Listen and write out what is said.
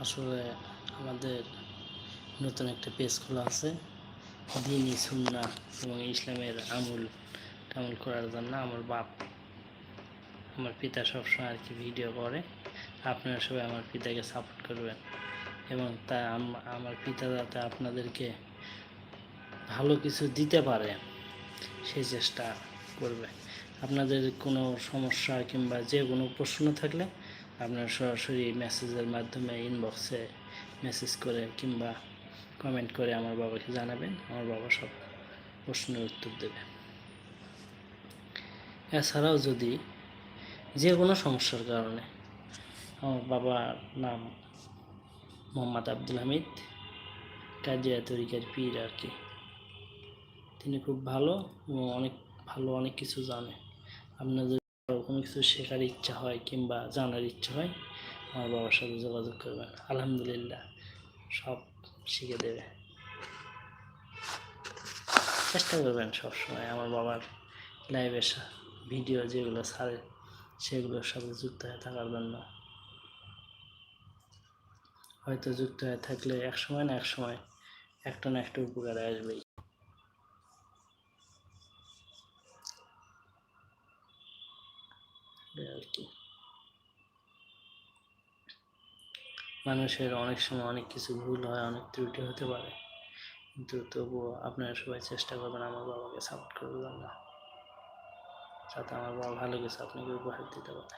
আসলে আমাদের নতুন একটা পেজ খোলা আছে। দিনই সুন্না এবং ইসলামের আমূল টামুল করার জন্য আমার বাপ, আমার পিতা সবসময় আর কি ভিডিও করে। আপনারা সবাই আমার পিতাকে সাপোর্ট করবেন এবং তা আম- আমার পিতা যাতে আপনাদেরকে ভালো কিছু দিতে পারে সেই চেষ্টা করবে। আপনাদের কোনো সমস্যা কিংবা যে কোনো প্রশ্ন থাকলে আপনারা সরাসরি মেসেজের মাধ্যমে ইনবক্সে মেসেজ করে কিংবা কমেন্ট করে আমার বাবাকে জানাবেন। আমার বাবা সব প্রশ্নের উত্তর দেবে। এছাড়াও যদি যে কোনো সমস্যার কারণে আমার বাবার নাম মোহাম্মদ আব্দুল হামিদ, কাজিয়া তরিকার পীর আর কি, তিনি খুব ভালো এবং অনেক ভালো অনেক কিছু জানে। আপনাদের কারও কোনো কিছু শেখার ইচ্ছা হয় কিংবা জানার ইচ্ছা হয়, আমার বাবার সাথে যোগাযোগ করবেন। আলহামদুলিল্লাহ, সব শিখে দেবে। চেষ্টা করবেন সবসময় আমার বাবার লাইভের ভিডিও যেগুলো ছাড়ে, সেগুলোর সাথে যুক্ত হয়ে থাকার জন্য। হয়তো যুক্ত হয়ে থাকলে এক সময় না এক সময় একটা না একটা উপকারে আসবেই। এই আর কি মানুষের অনেক সময় অনেক কিছু ভুল হয়, অনেক ত্রুটি হতে পারে। কিন্তু তবুও আপনারা সবাই চেষ্টা করবেন আমার বাবাকে সাপোর্ট করবেন না যাতে আমার বাবা ভালো কিছু আপনাকে উপহার দিতে পারে।